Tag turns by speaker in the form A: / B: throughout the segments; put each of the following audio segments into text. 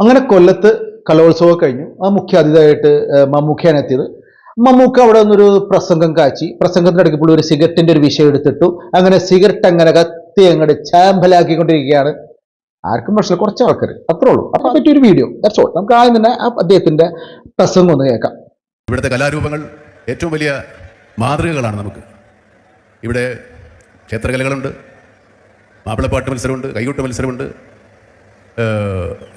A: അങ്ങനെ കൊല്ലത്ത് കലോത്സവം കഴിഞ്ഞു. ആ മുഖ്യാതിഥിയായിട്ട് മമ്മൂക്കയാണ് എത്തിയത്. മമ്മൂക്ക അവിടെ നിന്നൊരു പ്രസംഗം കാച്ചി. പ്രസംഗത്തിന്റെ ഇടയ്ക്ക് പുള്ളി ഒരു സിഗരറ്റിന്റെ ഒരു വിഷയം എടുത്തിട്ടു. അങ്ങനെ സിഗരറ്റ് അങ്ങനെ കത്തി അങ്ങോട്ട് ചാമ്പലാക്കിക്കൊണ്ടിരിക്കുകയാണ്. ആർക്കും പക്ഷേ കുറച്ച് ആൾക്കാർ അത്രേ ഉള്ളൂ. അപ്പം പറ്റിയ ഒരു വീഡിയോ ദാറ്റ്സ് ഓൾ നമുക്ക് ആദ്യം തന്നെ ആ അദ്ദേഹത്തിന്റെ പ്രസംഗം ഒന്ന് കേൾക്കാം.
B: ഇവിടുത്തെ കലാരൂപങ്ങൾ ഏറ്റവും വലിയ മാതൃകകളാണ് നമുക്ക്. ഇവിടെ ക്ഷേത്രകലകളുണ്ട് മാപ്പിളപ്പാട്ട് മത്സരമുണ്ട് കൈകൊട്ട് മത്സരമുണ്ട്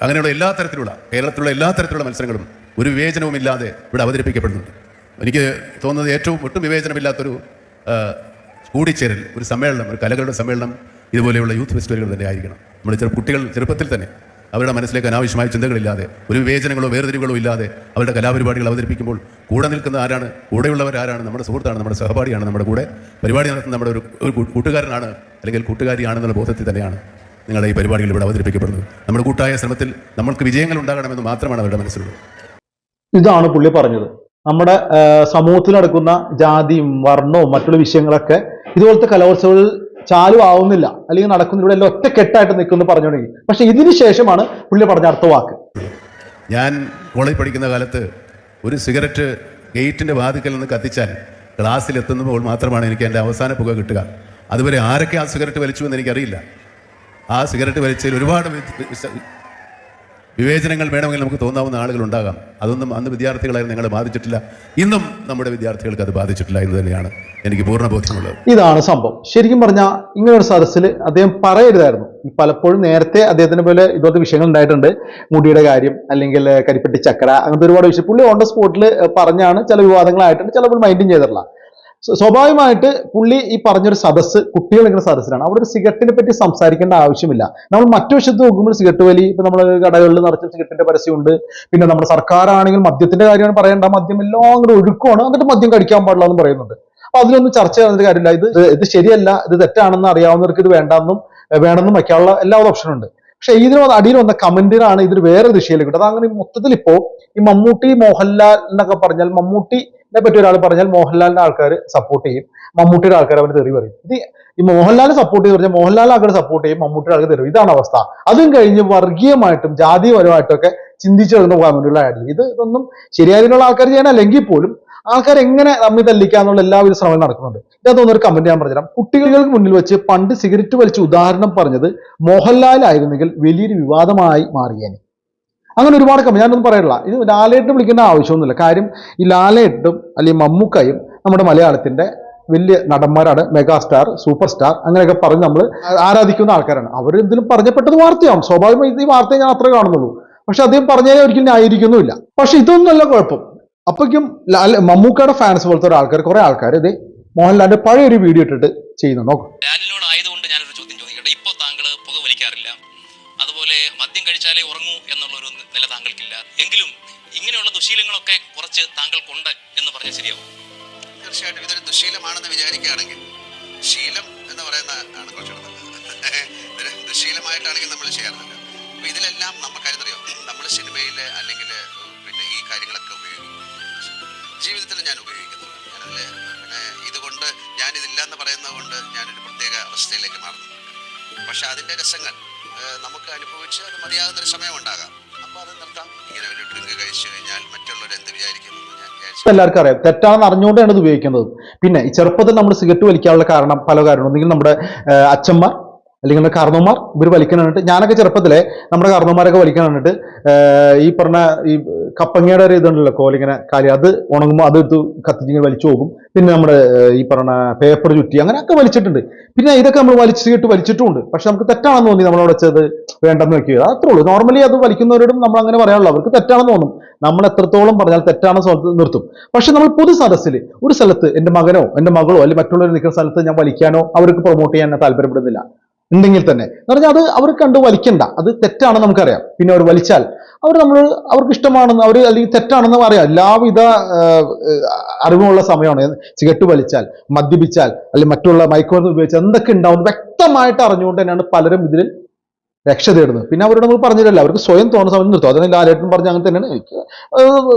B: അങ്ങനെയുള്ള എല്ലാ തരത്തിലുള്ള കേരളത്തിലുള്ള എല്ലാ തരത്തിലുള്ള മത്സരങ്ങളും ഒരു വിവേചനവും ഇല്ലാതെ ഇവിടെ അവതരിപ്പിക്കപ്പെടുന്നുണ്ട്. എനിക്ക് തോന്നുന്നത് ഏറ്റവും ഒട്ടും വിവേചനമില്ലാത്തൊരു കൂടിച്ചേരൽ ഒരു സമ്മേളനം ഒരു കലകളുടെ സമ്മേളനം ഇതുപോലെയുള്ള യൂത്ത് ഫെസ്റ്റിവലുകൾ തന്നെ ആയിരിക്കണം. നമ്മൾ ചെറു കുട്ടികൾ ചെറുപ്പത്തിൽ തന്നെ അവരുടെ മനസ്സിലേക്ക് അനാവശ്യമായ ചിന്തകളില്ലാതെ ഒരു വിവേചനങ്ങളോ വേർതിരിവുകളോ ഇല്ലാതെ അവരുടെ കലാപരിപാടികൾ അവതരിപ്പിക്കുമ്പോൾ കൂടെ നിൽക്കുന്ന ആരാണ് കൂടെയുള്ളവർ ആരാണ് നമ്മുടെ സുഹൃത്താണ് നമ്മുടെ സഹപാഠിയാണ് നമ്മുടെ കൂടെ പരിപാടി നടത്തുന്ന നമ്മുടെ ഒരു ഒരു കൂട്ടുകാരനാണ് അല്ലെങ്കിൽ കൂട്ടുകാരിയാണെന്നുള്ള ബോധത്തിൽ തന്നെയാണ് നിങ്ങളുടെ ഈ പരിപാടികൾ ഇവിടെ അവതരിപ്പിക്കപ്പെടുന്നത്. നമ്മുടെ കൂട്ടായ ശ്രമത്തിൽ നമ്മൾക്ക് വിജയങ്ങൾ ഉണ്ടാകണമെന്ന് മാത്രമാണ് അവരുടെ മനസ്സിലുള്ളത്.
A: ഇതാണ് പുള്ളി പറഞ്ഞത്. നമ്മുടെ സമൂഹത്തിൽ നടക്കുന്ന ജാതിയും വർണവും മറ്റുള്ള വിഷയങ്ങളൊക്കെ ഇതുപോലത്തെ കലോത്സവങ്ങളിൽ ചാലു ആവുന്നില്ല അല്ലെങ്കിൽ നടക്കുന്ന ഇവിടെ എല്ലാം ഒറ്റക്കെട്ടായിട്ട് നിൽക്കുന്നു പറഞ്ഞു തുടങ്ങി പക്ഷെ ഇതിന് ശേഷമാണ് പുള്ളി പറഞ്ഞ അടുത്ത വാക്ക്.
B: ഞാൻ കോളേജ് പഠിക്കുന്ന കാലത്ത് ഒരു സിഗരറ്റ് ഗേറ്റിന്റെ വാതിക്കൽ നിന്ന് കത്തിച്ചാൽ ക്ലാസ്സിൽ എത്തുമ്പോൾ മാത്രമാണ് എനിക്ക് എന്റെ അവസാന പുക കിട്ടുക. അതുവരെ ആരൊക്കെ ആ സിഗരറ്റ് വലിച്ചു എന്ന് എനിക്കറിയില്ല. ആ സിഗരറ്റ് വലിച്ചതിൽ ഒരുപാട് വിവേചനങ്ങൾ വേണമെങ്കിൽ നമുക്ക് തോന്നാവുന്ന ആളുകൾ ഉണ്ടാകാം അതൊന്നും അന്ന് വിദ്യാർത്ഥികളായി നിങ്ങളെ ബാധിച്ചിട്ടില്ല. ഇന്നും നമ്മുടെ വിദ്യാർത്ഥികൾക്ക് അത് ബാധിച്ചിട്ടില്ല എന്ന് തന്നെയാണ് എനിക്ക് പൂർണ ബോധ്യമുള്ളത്.
A: ഇതാണ് സംഭവം. ശരിക്കും പറഞ്ഞാൽ ഇങ്ങനെ ഒരു സദസ്സിൽ അദ്ദേഹം പറയരുതായിരുന്നു. പലപ്പോഴും നേരത്തെ അദ്ദേഹത്തിനെ പോലെ ഇതുപോലത്തെ വിഷയങ്ങൾ ഉണ്ടായിട്ടുണ്ട്. മുടിയുടെ കാര്യം അല്ലെങ്കിൽ കരിപ്പെട്ടി ചക്കര അങ്ങനത്തെ ഒരുപാട് വിഷയം. പുള്ളി ഓൺ ദ സ്പോട്ടിൽ പറഞ്ഞാണ് ചില വിവാദങ്ങളായിട്ടുണ്ട് ചിലപ്പോൾ മൈൻഡും ചെയ്തിട്ടില്ല. സ്വ- സ്വാഭാവികമായിട്ട് പുള്ളി ഈ പറഞ്ഞൊരു സദസ്സ് കുട്ടികൾ ഇങ്ങനെ സദസ്സിലാണ്. അവിടെ ഒരു സിഗരറ്റിനെ പറ്റി സംസാരിക്കേണ്ട ആവശ്യമില്ല. നമ്മൾ മറ്റു വശത്ത് നോക്കുമ്പോൾ സിഗരറ്റ് വലി ഇപ്പൊ നമ്മൾ കടകളിൽ നിറച്ച സിഗരറ്റിന്റെ പരസ്യമുണ്ട്. പിന്നെ നമ്മുടെ സർക്കാരാണെങ്കിൽ മദ്യത്തിന്റെ കാര്യമാണ് പറയേണ്ട മദ്യം എല്ലാം അങ്ങനെ ഒഴുക്കുവാണ്. എന്നിട്ട് മദ്യം കഴിക്കാൻ പാടില്ല എന്ന് പറയുന്നുണ്ട്. അപ്പൊ അതിലൊന്നും ചർച്ച ചെയ്യുന്ന കാര്യമില്ല. ഇത് ഇത് ശരിയല്ല ഇത് തെറ്റാണെന്ന് അറിയാവുന്നവർക്ക് ഇത് വേണ്ടെന്നും വേണമെന്നും വയ്ക്കാനുള്ള എല്ലാ ഓപ്ഷനും ഉണ്ട്. പക്ഷെ ഇതിന് അടിയിൽ വന്ന കമന്റിനാണ് ഇതിന് വേറെ ദിശയിലേക്ക് അത് അങ്ങനെ മൊത്തത്തിൽ ഇപ്പോ ഈ മമ്മൂട്ടി മോഹൻലാൽ എന്നൊക്കെ പറഞ്ഞാൽ മമ്മൂട്ടിനെ പറ്റി ഒരാൾ പറഞ്ഞാൽ മോഹൻലാലിന്റെ ആൾക്കാർ സപ്പോർട്ട് ചെയ്യും. മമ്മൂട്ടിയുടെ ആൾക്കാർ അവന് തെറി പറയും. ഇത് ഈ മോഹൻലാലിനെ സപ്പോർട്ട് ചെയ്ത് പറഞ്ഞാൽ മോഹൻലാൽ ആൾക്കാർ സപ്പോർട്ട് ചെയ്യും മമ്മൂട്ടിയുടെ ആൾക്കാർ തെറി ഇതാണ് അവസ്ഥ. അതും കഴിഞ്ഞ് വർഗീയമായിട്ടും ജാതിപരമായിട്ടും ഒക്കെ ചിന്തിച്ചു വരുന്ന ആയിരുന്നു ഇത് ഇതൊന്നും ശരിയായിട്ടുള്ള ആൾക്കാർ ചെയ്യാനല്ല അല്ലെങ്കിൽ പോലും ആൾക്കാർ എങ്ങനെ തമ്മിൽ തല്ലിക്കാന്നുള്ള എല്ലാവിധ ശ്രമങ്ങളും നടക്കുന്നുണ്ട്. ഇതിനകത്തൊന്നും ഒരു കമന്റ് ഞാൻ പറഞ്ഞുതരാം. കുട്ടികൾക്ക് മുന്നിൽ വെച്ച് പണ്ട് സിഗരറ്റ് വലിച്ച ഉദാഹരണം പറഞ്ഞത് മോഹൻലാൽ ആയിരുന്നെങ്കിൽ വലിയൊരു വിവാദമായി മാറിയേനെ. അങ്ങനെ ഒരുപാട് കമ്പനി ഞാനൊന്നും പറയണില്ല. ഇത് ലാലേട്ട് വിളിക്കേണ്ട ആവശ്യമൊന്നുമില്ല. കാര്യം ഈ ലാലേട്ടും അല്ലെങ്കിൽ മമ്മൂക്കയും നമ്മുടെ മലയാളത്തിന്റെ വലിയ നടന്മാരാണ്. മെഗാസ്റ്റാർ സൂപ്പർ സ്റ്റാർ അങ്ങനെയൊക്കെ പറഞ്ഞ് നമ്മൾ ആരാധിക്കുന്ന ആൾക്കാരാണ്. അവർ എന്തെങ്കിലും പറഞ്ഞപ്പെട്ടത് വാർത്തയാവും. സ്വാഭാവികമായി ഈ വാർത്തയെ ഞാൻ അത്ര കാണുന്നുള്ളൂ. പക്ഷെ അദ്ദേഹം പറഞ്ഞതിനെ ഒരിക്കലും ന്യായീകരിക്കുന്നുമില്ല. പക്ഷെ ഇതൊന്നുമല്ല കുഴപ്പം. അപ്പോഴേക്കും ലാൽ മമ്മൂക്കയുടെ ഫാൻസ് പോലത്തെ ഒരു ആൾക്കാർ കുറെ ആൾക്കാർ ഇത് മോഹൻലാലിന്റെ പഴയ ഒരു വീഡിയോ ഇട്ടിട്ട് ചെയ്യുന്നു. നോക്കും.
C: ലാലിനോട് ആയതുകൊണ്ട് ഞാനൊരു ചോദ്യം ചോദിക്കട്ടെ? ഇപ്പോൾ താങ്കൾ പുക വലിക്കാറില്ല. അതുപോലെ മദ്യം കഴിച്ചാലേ ഉറങ്ങൂ താങ്കൾക്കില്ല. എങ്കിലും ഇങ്ങനെയുള്ള ദുശീലങ്ങളൊക്കെ കുറച്ച് താങ്കൾക്കുണ്ട് എന്ന് പറഞ്ഞാൽ ശരിയാവും.
D: തീർച്ചയായിട്ടും ഇതൊരു ദുശീലമാണെന്ന് വിചാരിക്കുകയാണെങ്കിൽ ശീലം എന്ന് പറയുന്ന ആണ് കുറച്ചുകൂടെ നല്ലത്. ദുശീലമായിട്ടാണെങ്കിൽ നമ്മൾ ചെയ്യാറുണ്ട് അപ്പൊ ഇതിലെല്ലാം നമുക്കറിയാം നമ്മൾ സിനിമയിൽ അല്ലെങ്കിൽ പിന്നെ ഈ കാര്യങ്ങളൊക്കെ ഉപയോഗിക്കും. ജീവിതത്തിൽ ഞാൻ ഉപയോഗിക്കുന്നുണ്ട് ഞാനതിൽ പിന്നെ ഇതുകൊണ്ട് ഞാനിതില്ല എന്ന് പറയുന്നത് കൊണ്ട് ഞാനൊരു പ്രത്യേക അവസ്ഥയിലേക്ക് മാറുന്നുണ്ട്. പക്ഷെ അതിന്റെ രസങ്ങൾ നമുക്ക് അനുഭവിച്ച് അത് മതിയാകുന്നൊരു സമയം ഉണ്ടാകാം.
A: എല്ലാവർക്കും അറിയാം. തെറ്റാണെന്ന് അറിഞ്ഞുകൊണ്ടാണ് ഇത് ഉപയോഗിക്കുന്നത്. പിന്നെ ഈ ചെറുപ്പത്തിൽ നമ്മൾ സിഗരറ്റ് വലിക്കാനുള്ള കാരണം പല കാരണം ഒന്നെങ്കിൽ നമ്മുടെ അച്ഛന്മാർ അല്ലെങ്കിൽ നമ്മുടെ കാരണവന്മാർ ഇവർ വലിക്കാൻ കണ്ടിട്ട് ഞാനൊക്കെ ചെറുപ്പത്തിലെ നമ്മുടെ കാരണവന്മാരൊക്കെ വലിക്കാൻ കണ്ടിട്ട് ഈ പറഞ്ഞ ഈ കപ്പങ്ങയുടെ ഒരു ഇതുണ്ടല്ലോ കോലിങ്ങനെ കാര്യം അത് ഉണങ്ങുമ്പോൾ അത് എടുത്ത് കത്തിച്ചിങ്ങനെ വലിച്ചു പോകും. പിന്നെ നമ്മുടെ ഈ പറഞ്ഞ പേപ്പർ ചുറ്റി അങ്ങനെയൊക്കെ വലിച്ചിട്ടുണ്ട്. പിന്നെ ഇതൊക്കെ നമ്മൾ വലിച്ചിട്ട് വലിച്ചിട്ടുമുണ്ട്. പക്ഷെ നമുക്ക് തെറ്റാണെന്ന് തോന്നി നമ്മളവിടെ വെച്ചത് വേണ്ടെന്ന് വെക്കുക. അത്രേ ഉള്ളൂ. നോർമലി അത് വലിക്കുന്നവരോടും നമ്മൾ അങ്ങനെ പറയാനുള്ളൂ അവർക്ക് തെറ്റാണെന്ന് തോന്നും. നമ്മൾ എത്രത്തോളം പറഞ്ഞാൽ തെറ്റാണെന്ന് സ്ഥലത്ത് നിർത്തും. പക്ഷെ നമ്മൾ പൊതു സദസ്സിൽ ഒരു സ്ഥലത്ത് എന്റെ മകനോ എന്റെ മകളോ അല്ലെങ്കിൽ മറ്റുള്ളവർ നിൽക്കുന്ന സ്ഥലത്ത് ഞാൻ വലിക്കാനോ അവർക്ക് പ്രൊമോട്ട് ചെയ്യാൻ ഞാൻ താല്പര്യപ്പെടുന്നില്ല. ഉണ്ടെങ്കിൽ തന്നെ. എന്ന് പറഞ്ഞാൽ അത് അവർ കണ്ട് വലിക്കണ്ട. അത് തെറ്റാണെന്ന് നമുക്കറിയാം. പിന്നെ അവർ വലിച്ചാൽ അവർ നമ്മൾ അവർക്ക് ഇഷ്ടമാണെന്ന് അവർ അല്ലെങ്കിൽ തെറ്റാണെന്ന് അറിയാം എല്ലാവിധ അറിവുമുള്ള സമയമാണ്. സിഗരറ്റ് വലിച്ചാൽ മദ്യപിച്ചാൽ അല്ലെങ്കിൽ മറ്റുള്ള മയക്കുമരുന്ന് ഉപയോഗിച്ചാൽ എന്തൊക്കെ ഉണ്ടാവും വ്യക്തമായിട്ട് അറിഞ്ഞുകൊണ്ട് തന്നെയാണ് പലരും ഇതിൽ രക്ഷ തേടുന്നത് പിന്നെ അവരോട് നമ്മൾ പറഞ്ഞില്ലല്ലോ അവർക്ക് സ്വയം തോന്നുന്ന സമയത്ത് നിർത്തും. അതിന് ലാലേട്ടൻ പറഞ്ഞ അങ്ങനെ തന്നെയാണ്. എനിക്ക്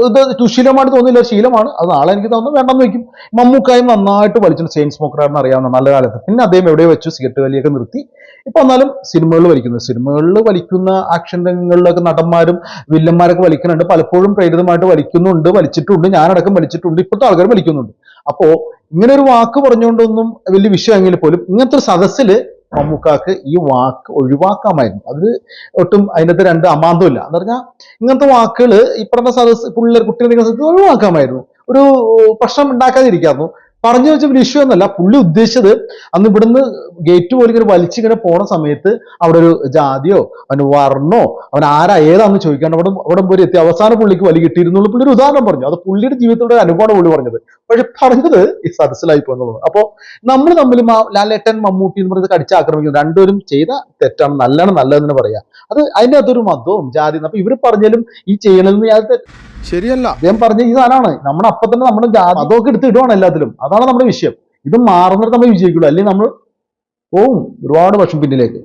A: ഇത് ദുശീലമായിട്ട് തോന്നില്ല ശീലമാണ്. അത് നാളെ എനിക്ക് തോന്നുന്നു വേണ്ടെന്ന് വെക്കും മമ്മൂക്കായും നന്നായിട്ട് വലിച്ചു ചെയിൻ സ്മോക്കറാണെന്ന് അറിയാവുന്ന നല്ല കാലത്ത്. പിന്നെ അദ്ദേഹം എവിടെ വെച്ചു സിഗരറ്റ് വലിയൊക്കെ നിർത്തി. ഇപ്പൊ എന്നാലും സിനിമകളിൽ വലിക്കുന്നത് സിനിമകളിൽ വലിക്കുന്ന ആക്ഷൻ രംഗങ്ങളിലൊക്കെ നടന്മാരും വില്ലന്മാരൊക്കെ വലിക്കുന്നുണ്ട്. പലപ്പോഴും പ്രേരിതമായിട്ട് വലിക്കുന്നുണ്ട് വലിച്ചിട്ടുണ്ട്. ഞാനടക്കം വലിച്ചിട്ടുണ്ട്. ഇപ്പോഴത്തെ ആൾക്കാർ വലിക്കുന്നുണ്ട്. അപ്പോ ഇങ്ങനെ ഒരു വാക്ക് പറഞ്ഞുകൊണ്ടൊന്നും വലിയ വിഷയമെങ്കിൽ പോലും ഇങ്ങനത്തെ ഒരു സദസ്സിൽ മമ്മൂക്കാക്ക് ഈ വാക്ക് ഒഴിവാക്കാമായിരുന്നു. അത് ഒട്ടും അതിനകത്ത് രണ്ട് അമാന്തമില്ല എന്ന് പറഞ്ഞാൽ ഇങ്ങനത്തെ വാക്കുകൾ ഈ പറഞ്ഞ സദസ് പിള്ളേർ കുട്ടികൾ നിൽക്കുന്ന ഒഴിവാക്കാമായിരുന്നു. ഒരു പ്രശ്നം ഉണ്ടാക്കാതിരിക്കായിരുന്നു. പറഞ്ഞു വെച്ച ഒരു ഇഷ്യൂ എന്നല്ല. പുള്ളി ഉദ്ദേശിച്ചത് അന്ന് ഇവിടുന്ന് ഗേറ്റ് പോലെ ഇങ്ങനെ വലിച്ചിങ്ങനെ പോണ സമയത്ത് അവിടെ ഒരു ജാതിയോ അവന് വർണോ അവൻ ആരാ ഏതാന്ന് ചോദിക്കാണ്ട് അവിടെ അവിടെ പോലെ എത്തി. അവസാന പുള്ളിക്ക് വലി കിട്ടിയിരുന്നുള്ള പുള്ളി ഒരു ഉദാഹരണം പറഞ്ഞു. അത് പുള്ളിയുടെ ജീവിതത്തിലൂടെ അനുഭവമാണ് പുള്ളി പറഞ്ഞത്. പക്ഷെ പറഞ്ഞത് ഈ സദസ്സിലായി പോകുന്നുള്ളത് അപ്പോ നമ്മൾ തമ്മിൽ ലാലേട്ടൻ മമ്മൂട്ടി എന്ന് പറയുന്നത് കടിച്ച് ആക്രമിക്കുന്നു. രണ്ടുപേരും ചെയ്ത തെറ്റാണ്. നല്ലതാണ് നല്ലതെന്ന് പറയാ. അത് അതിന്റെ അകത്തൊരു മതവും ജാതി അപ്പൊ ഇവർ പറഞ്ഞാലും ഈ ചെയ്യണമെന്ന് ഞാൻ
E: ശരിയല്ല.
A: അദ്ദേഹം പറഞ്ഞ ഈ സാധനമാണ്. നമ്മുടെ അപ്പൊ തന്നെ നമ്മുടെ അതൊക്കെ എടുത്ത് ഇടുവാണ് എല്ലാത്തിലും. അതാണ് നമ്മുടെ വിഷയം. ഇത് മാറുന്നിടത്ത് നമ്മൾ വിജയിക്കുള്ളൂ. അല്ലെങ്കിൽ നമ്മൾ പോവും ഒരുപാട് വർഷം പിന്നിലേക്ക്.